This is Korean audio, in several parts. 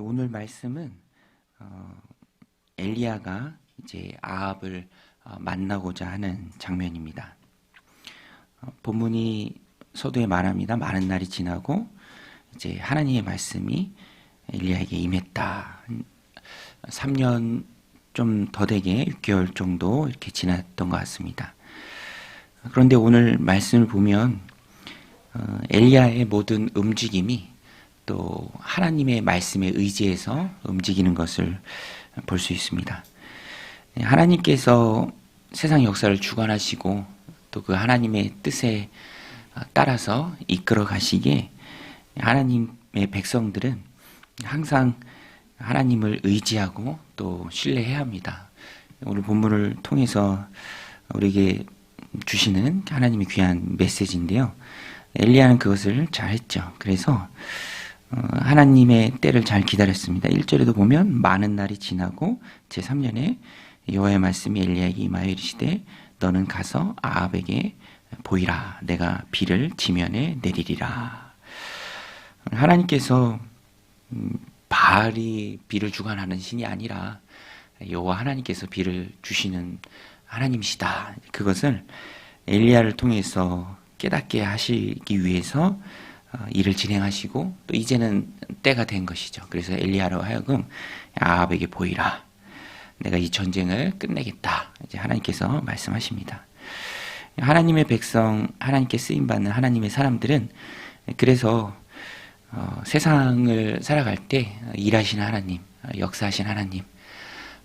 오늘 말씀은 어, 엘리야가 이제 아합을 어, 만나고자 하는 장면입니다. 어, 본문이 서두에 말합니다. 많은 날이 지나고 이제 하나님의 말씀이 엘리야에게 임했다. 3년 좀 더 되게 6개월 정도 이렇게 지났던 것 같습니다. 그런데 오늘 말씀을 보면 어, 엘리야의 모든 움직임이 또 하나님의 말씀에 의지해서 움직이는 것을 볼 수 있습니다. 하나님께서 세상 역사를 주관하시고 또 그 하나님의 뜻에 따라서 이끌어 가시기에 하나님의 백성들은 항상 하나님을 의지하고 또 신뢰해야 합니다. 오늘 본문을 통해서 우리에게 주시는 하나님의 귀한 메시지인데요. 엘리야는 그것을 잘 했죠. 그래서 어, 하나님의 때를 잘 기다렸습니다. 1절에도 보면 많은 날이 지나고 제3년에 여호와의 말씀이 엘리야에게 임하여 이르시되 너는 가서 아합에게 보이라 내가 비를 지면에 내리리라. 하나님께서 음, 바알이 비를 주관하는 신이 아니라 여호와 하나님께서 비를 주시는 하나님이시다. 그것을 엘리야를 통해서 깨닫게 하시기 위해서 어, 일을 진행하시고 또 이제는 때가 된 것이죠. 그래서 엘리야로 하여금 아합에게 보이라. 내가 이 전쟁을 끝내겠다. 이제 하나님께서 말씀하십니다. 하나님의 백성, 하나님께 쓰임 받는 하나님의 사람들은 그래서 어, 세상을 살아갈 때 일하시는 하나님, 역사하신 하나님,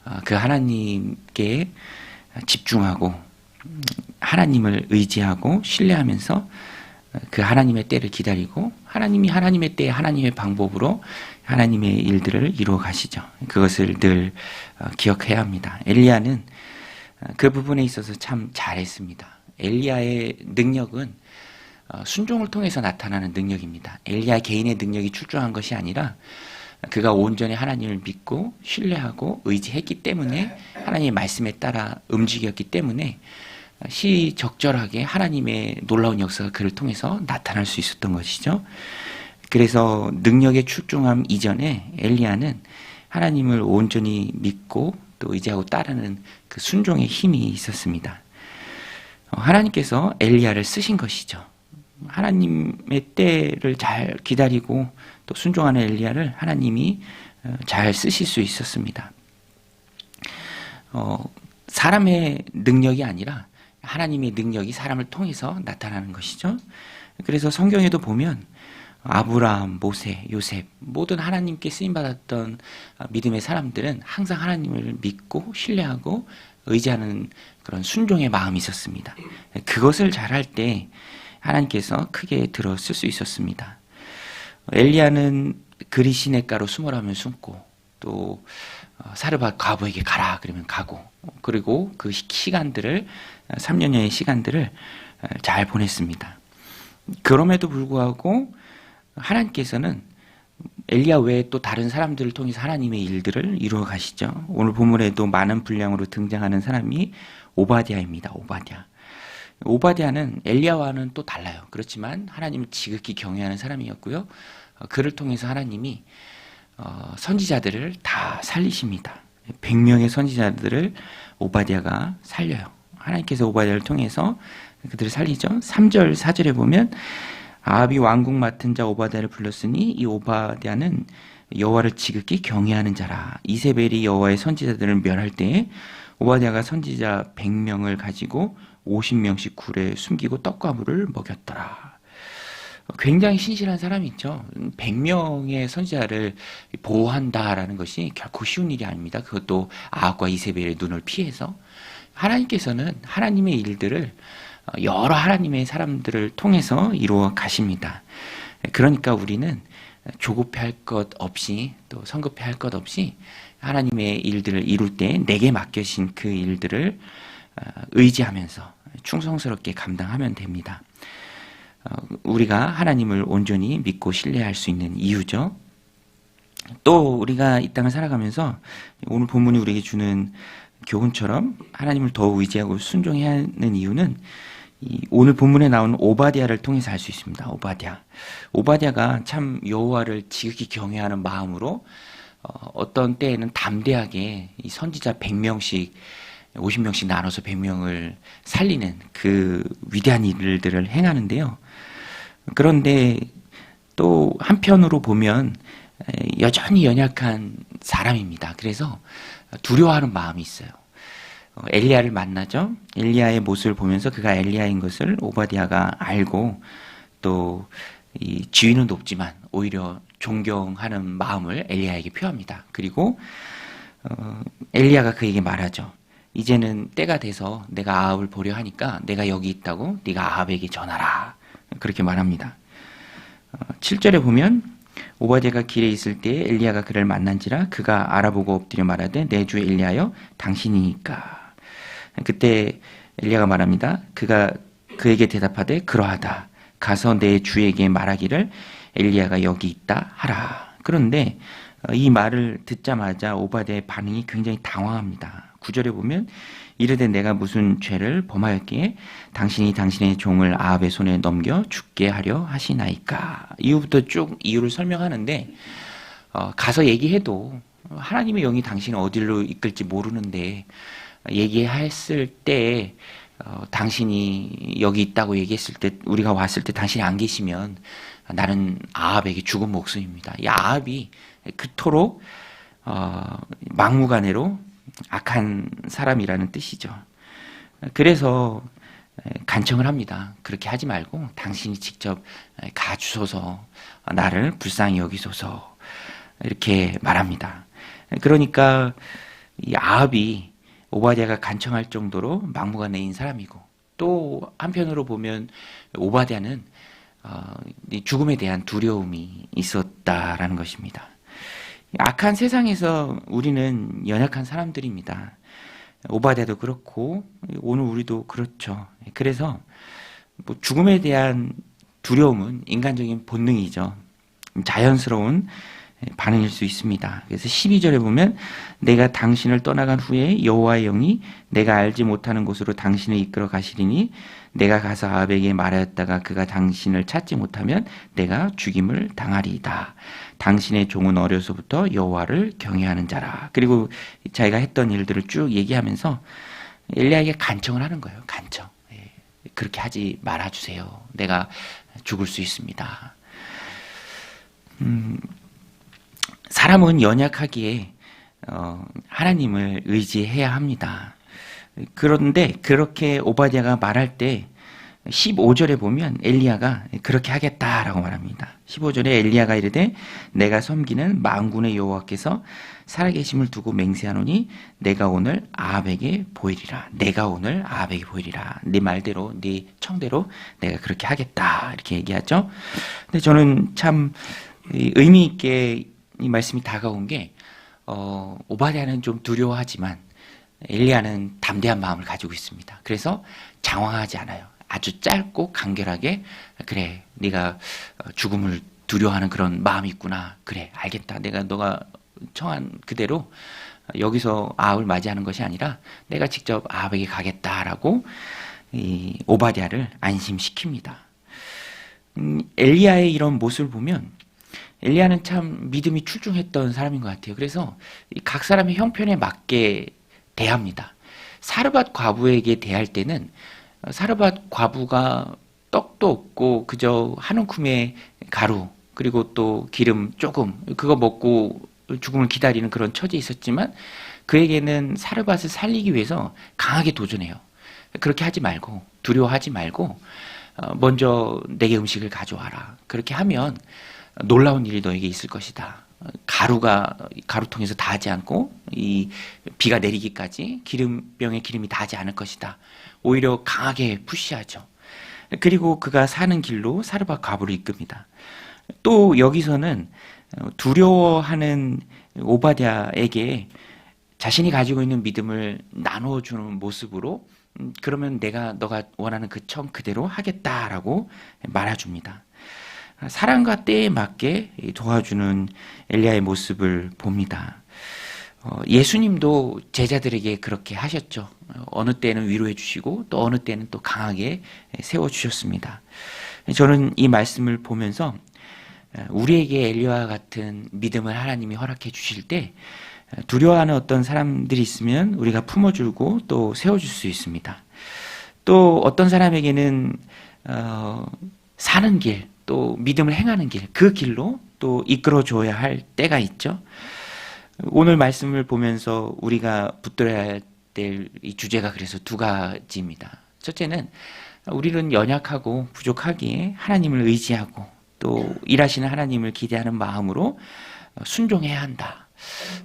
어, 그 하나님께 집중하고 하나님을 의지하고 신뢰하면서 그 하나님의 때를 기다리고 하나님이 하나님의 때 하나님의 방법으로 하나님의 일들을 이루어 가시죠. 그것을 늘 어, 기억해야 합니다. 엘리야는 어, 그 부분에 있어서 참 잘했습니다. 엘리야의 능력은 어, 순종을 통해서 나타나는 능력입니다. 엘리야 개인의 능력이 출중한 것이 아니라 그가 온전히 하나님을 믿고 신뢰하고 의지했기 때문에 하나님의 말씀에 따라 움직였기 때문에 시적절하게 하나님의 놀라운 역사가 그를 통해서 나타날 수 있었던 것이죠. 그래서 능력의 출중함 이전에 엘리야는 하나님을 온전히 믿고 또 의지하고 따르는 그 순종의 힘이 있었습니다. 어, 하나님께서 엘리야를 쓰신 것이죠. 하나님의 때를 잘 기다리고 또 순종하는 엘리야를 하나님이 어, 잘 쓰실 수 있었습니다. 어, 사람의 능력이 아니라 하나님의 능력이 사람을 통해서 나타나는 것이죠. 그래서 성경에도 보면 아브라함, 모세, 요셉 모든 하나님께 쓰임 받았던 믿음의 사람들은 항상 하나님을 믿고 신뢰하고 의지하는 그런 순종의 마음이 있었습니다. 그것을 잘할 때 하나님께서 크게 쓸수 있었습니다. 엘리야는 그리 시냇가로 숨으라면 숨고 또 어, 사르밧 과부에게 가라 그러면 가고 그리고 그 시간들을 3년여의 시간들을 어, 잘 보냈습니다. 그럼에도 불구하고 하나님께서는 엘리야 외에 또 다른 사람들을 통해서 하나님의 일들을 이루어 가시죠. 오늘 본문에도 많은 분량으로 등장하는 사람이 오바디아입니다. 오바디아. 오바디아는 엘리야와는 또 달라요. 그렇지만 하나님을 지극히 경외하는 사람이었고요. 어, 그를 통해서 하나님이 어, 선지자들을 다 살리십니다. 100명의 선지자들을 오바디아가 살려요. 하나님께서 오바디아를 통해서 그들을 살리죠. 3절, 4절에 보면 아합이 왕국 맡은 자 오바디아를 불렀으니 이 오바디아는 여호와를 지극히 경외하는 자라. 이세벨이 여호와의 선지자들을 멸할 때에 오바디아가 선지자 100명을 가지고 50명씩 굴에 숨기고 떡과 물을 먹였더라. 굉장히 신실한 사람이 있죠. 100명의 선지자를 보호한다라는 것이 결코 쉬운 일이 아닙니다. 그것도 아합과 이세벨의 눈을 피해서 하나님께서는 하나님의 일들을 여러 하나님의 사람들을 통해서 이루어 가십니다. 그러니까 우리는 조급해 할 것 없이 또 성급해 할 것 없이 하나님의 일들을 이룰 때 내게 맡겨진 그 일들을 어, 의지하면서 충성스럽게 감당하면 됩니다. 어, 우리가 하나님을 온전히 믿고 신뢰할 수 있는 이유죠. 또 우리가 이 땅을 살아가면서 오늘 본문이 우리에게 주는 교훈처럼 하나님을 더욱 의지하고 순종해야 하는 이유는 오늘 본문에 나오는 오바디아를 통해서 알 수 있습니다. 오바디아. 오바디아가 참 여호와를 지극히 경외하는 마음으로 어, 어떤 때에는 담대하게 이 선지자 100명씩 50명씩 나눠서 100명을 살리는 그 위대한 일들을 행하는데요. 그런데 또 한편으로 보면 에, 여전히 연약한 사람입니다. 그래서 두려워하는 마음이 있어요. 어, 엘리야를 만나죠. 엘리야의 모습을 보면서 그가 엘리야인 것을 오바디아가 알고 또 이 지위는 높지만 오히려 존경하는 마음을 엘리야에게 표합니다. 그리고 어, 엘리야가 그에게 말하죠. 이제는 때가 돼서 내가 아합을 보려 하니까 내가 여기 있다고 네가 아합에게 전하라. 그렇게 말합니다. 어, 7절에 보면 오바데가 길에 있을 때 엘리야가 그를 만난지라 그가 알아보고 엎드려 말하되 내 주 엘리야여 당신이니까 그때 엘리야가 말합니다. 그가 그에게 대답하되 그러하다. 가서 내 주에게 말하기를 엘리야가 여기 있다 하라. 그런데 어, 이 말을 듣자마자 오바데의 반응이 굉장히 당황합니다. 구절에 보면 이르되 내가 무슨 죄를 범하였기에 당신이 당신의 종을 아합의 손에 넘겨 죽게 하려 하시나이까. 이후부터 쭉 이유를 설명하는데 어, 가서 얘기해도 하나님의 영이 당신을 어디로 이끌지 모르는데 얘기했을 때 어, 당신이 여기 있다고 얘기했을 때 우리가 왔을 때 당신이 안 계시면 나는 아합에게 죽은 목숨입니다. 이 아합이 그토록 어, 막무가내로 악한 사람이라는 뜻이죠. 그래서 간청을 합니다. 그렇게 하지 말고 당신이 직접 가주소서 나를 불쌍히 여기소서 이렇게 말합니다. 그러니까 이 아합이 오바댜가 간청할 정도로 막무가내인 사람이고 또 한편으로 보면 오바댜는 어, 죽음에 대한 두려움이 있었다라는 것입니다. 악한 세상에서 우리는 연약한 사람들입니다. 오바댜도 그렇고 오늘 우리도 그렇죠. 그래서 뭐 죽음에 대한 두려움은 인간적인 본능이죠. 자연스러운 반응일 수 있습니다. 그래서 12절에 보면 내가 당신을 떠나간 후에 여호와의 영이 내가 알지 못하는 곳으로 당신을 이끌어 가시리니 내가 가서 아합에게 말하였다가 그가 당신을 찾지 못하면 내가 죽임을 당하리이다. 당신의 종은 어려서부터 여호와를 경외하는 자라. 그리고 자기가 했던 일들을 쭉 얘기하면서 엘리야에게 간청을 하는 거예요. 간청. 예, 그렇게 하지 말아 주세요. 내가 죽을 수 있습니다. 음, 사람은 연약하기에 어, 하나님을 의지해야 합니다. 그런데 그렇게 오바댜가 말할 때 15절에 보면 엘리야가 그렇게 하겠다라고 말합니다. 15절에 엘리야가 이르되 내가 섬기는 만군의 여호와께서 살아계심을 두고 맹세하노니 내가 오늘 아합에게 보이리라. 내가 오늘 아합에게 보이리라. 네 말대로 네 청대로 내가 그렇게 하겠다 이렇게 얘기하죠. 근데 저는 참 의미 있게 이 말씀이 다가온 게 어, 오바댜는 좀 두려워하지만 엘리야는 담대한 마음을 가지고 있습니다. 그래서 장황하지 않아요. 아주 짧고 간결하게 그래 네가 죽음을 두려워하는 그런 마음이 있구나. 그래 알겠다. 내가 너가 청한 그대로 여기서 아합을 맞이하는 것이 아니라 내가 직접 아합에게 가겠다라고 이 오바댜를 안심시킵니다. 음, 엘리야의 이런 모습을 보면 엘리야는 참 믿음이 출중했던 사람인 것 같아요. 그래서 각 사람의 형편에 맞게 대합니다. 사르밧 과부에게 대할 때는 사르밧 과부가 떡도 없고 그저 한 움큼의 가루 그리고 또 기름 조금 그거 먹고 죽음을 기다리는 그런 처지에 있었지만 그에게는 사르밧을 살리기 위해서 강하게 도전해요. 그렇게 하지 말고 두려워하지 말고 어, 먼저 내게 음식을 가져와라. 그렇게 하면 놀라운 일이 너에게 있을 것이다. 가루가 가루통에서 닿지 않고 이 비가 내리기까지 기름병에 기름이 닿지 않을 것이다. 오히려 강하게 푸시하죠. 그리고 그가 사는 길로 사르밧 과부를 이끕니다. 또 여기서는 두려워하는 오바댜에게 자신이 가지고 있는 믿음을 나누어 주는 모습으로 음, 그러면 내가 너가 원하는 그 청 그대로 하겠다라고 말해줍니다. 사랑과 때에 맞게 도와주는 엘리야의 모습을 봅니다. 어, 예수님도 제자들에게 그렇게 하셨죠. 어느 때는 위로해 주시고 또 어느 때는 또 강하게 세워 주셨습니다. 저는 이 말씀을 보면서 우리에게 엘리와 같은 믿음을 하나님이 허락해 주실 때 두려워하는 어떤 사람들이 있으면 우리가 품어주고 또 세워줄 수 있습니다. 또 어떤 사람에게는 어, 사는 길, 또 믿음을 행하는 길, 그 길로 또 이끌어줘야 할 때가 있죠. 오늘 말씀을 보면서 우리가 붙들어야 될 이 주제가 그래서 두 가지입니다. 첫째는 우리는 연약하고 부족하기에 하나님을 의지하고 또 일하시는 하나님을 기대하는 마음으로 순종해야 한다.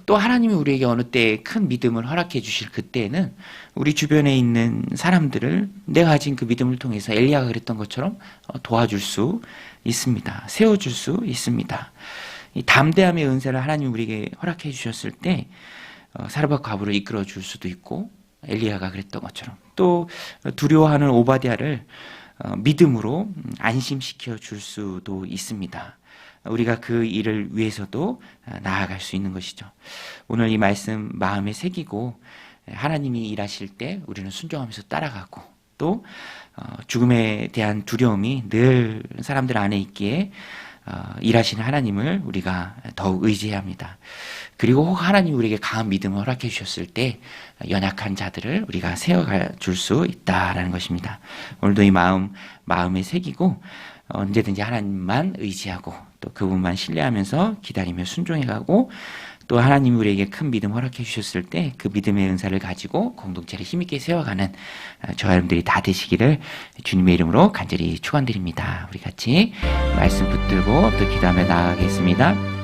또 하나님이 우리에게 어느 때 큰 믿음을 허락해 주실 그때에는 우리 주변에 있는 사람들을 내가 가진 그 믿음을 통해서 엘리야가 그랬던 것처럼 도와줄 수 있습니다. 세워줄 수 있습니다. 이 담대함의 은사를 하나님 우리에게 허락해 주셨을 때 어, 사르밧 과부를 이끌어 줄 수도 있고 엘리야가 그랬던 것처럼 또 두려워하는 오바디아를 어, 믿음으로 안심시켜 줄 수도 있습니다. 우리가 그 일을 위해서도 나아갈 수 있는 것이죠. 오늘 이 말씀 마음에 새기고 하나님이 일하실 때 우리는 순종하면서 따라가고 또 어, 죽음에 대한 두려움이 늘 사람들 안에 있기에 어, 일하시는 하나님을 우리가 더욱 의지해야 합니다. 그리고 혹 하나님 우리에게 강한 믿음을 허락해 주셨을 때 연약한 자들을 우리가 세워가 줄 수 있다라는 것입니다. 오늘도 이 마음 마음에 새기고 언제든지 하나님만 의지하고 또 그분만 신뢰하면서 기다리며 순종해가고 또 하나님이 우리에게 큰 믿음 허락해 주셨을 때 그 믿음의 은사를 가지고 공동체를 힘있게 세워가는 저와 여러분들이 다 되시기를 주님의 이름으로 간절히 축원드립니다. 우리 같이 말씀 붙들고 또 기도하며 나아가겠습니다.